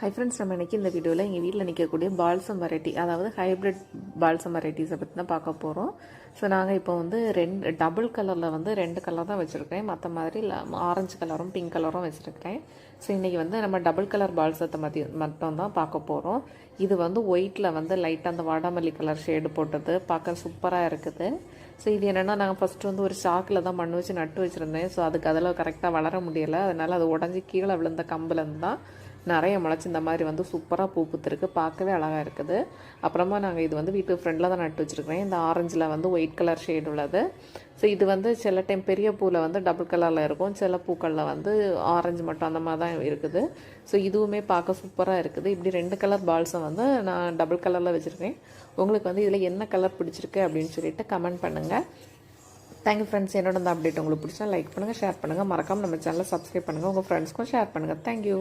Hi friends நம்ம இன்றைக்கி இந்த வீடியோவில் எங்கள் வீட்டில் நிற்கக்கூடிய பால்சம் வெரைட்டி அதாவது ஹைப்ரிட் பால்சம் வெரைட்டிஸை பற்றி தான் பார்க்க போகிறோம் ஸோ நாங்கள் இப்போ வந்து ரெண்டு டபுள் கலரில் வந்து ரெண்டு கலர் தான் வச்சுருக்கேன். மற்ற மாதிரி ஆரஞ்சு கலரும் பிங்க் கலரும் வச்சுருக்கேன். ஸோ இன்றைக்கி வந்து நம்ம டபுள் கலர் பால்சத்தை மத்தி மட்டும் தான் பார்க்க போகிறோம் இது வந்து ஒயிட்டில் வந்து லைட்டாக அந்த வாடாமல்லி கலர் ஷேடு போட்டது. பார்க்க சூப்பராக இருக்குது. ஸோ இது என்னென்னா நாங்கள் ஃபஸ்ட்டு வந்து ஒரு சாக்கில் தான் மண் வச்சு நட்டு வச்சுருந்தேன். ஸோ அதுக்கு அதில் கரெக்டாக வளர முடியலை. அதனால் அது உடஞ்சி கீழே விழுந்த கம்புலேருந்து தான் நிறைய முளைச்சி இந்த மாதிரி வந்து சூப்பராக பூ பூத்துருக்கு. பார்க்கவே அழகாக இருக்குது. அப்புறமா நாங்கள் இது வந்து வீட்டு ஃப்ரெண்டில் தான் நட்டு வச்சுருக்கிறேன். இந்த ஆரஞ்சில் வந்து ஒயிட் கலர் ஷேடு உள்ளது. ஸோ இது வந்து சில டைம் பெரிய பூவில் வந்து டபுள் கலரில் இருக்கும். சில பூக்களில் வந்து ஆரஞ்சு மட்டும் அந்த மாதிரி தான் இருக்குது. ஸோ இதுவுமே பார்க்க சூப்பராக இருக்குது. இப்படி ரெண்டு கலர் பால்ஸும் வந்து நான் டபுள் கலரில் வச்சுருக்கேன். உங்களுக்கு வந்து இதில் என்ன கலர் பிடிச்சிருக்கு அப்படின்னு சொல்லிட்டு கமெண்ட் பண்ணுங்கள் தேங்க்யூ ஃப்ரெண்ட்ஸ் என்னோட இந்த அப்டேட் உங்களுக்கு பிடிச்சா லைக் பண்ணுங்கள் ஷேர் பண்ணுங்கள் மறக்காமல் நம்ம சேனலை சப்ஸ்கிரைப் பண்ணுங்கள் உங்கள் ஃப்ரெண்ட்ஸ்க்கும் ஷேர் பண்ணுங்கள் தேங்க்யூ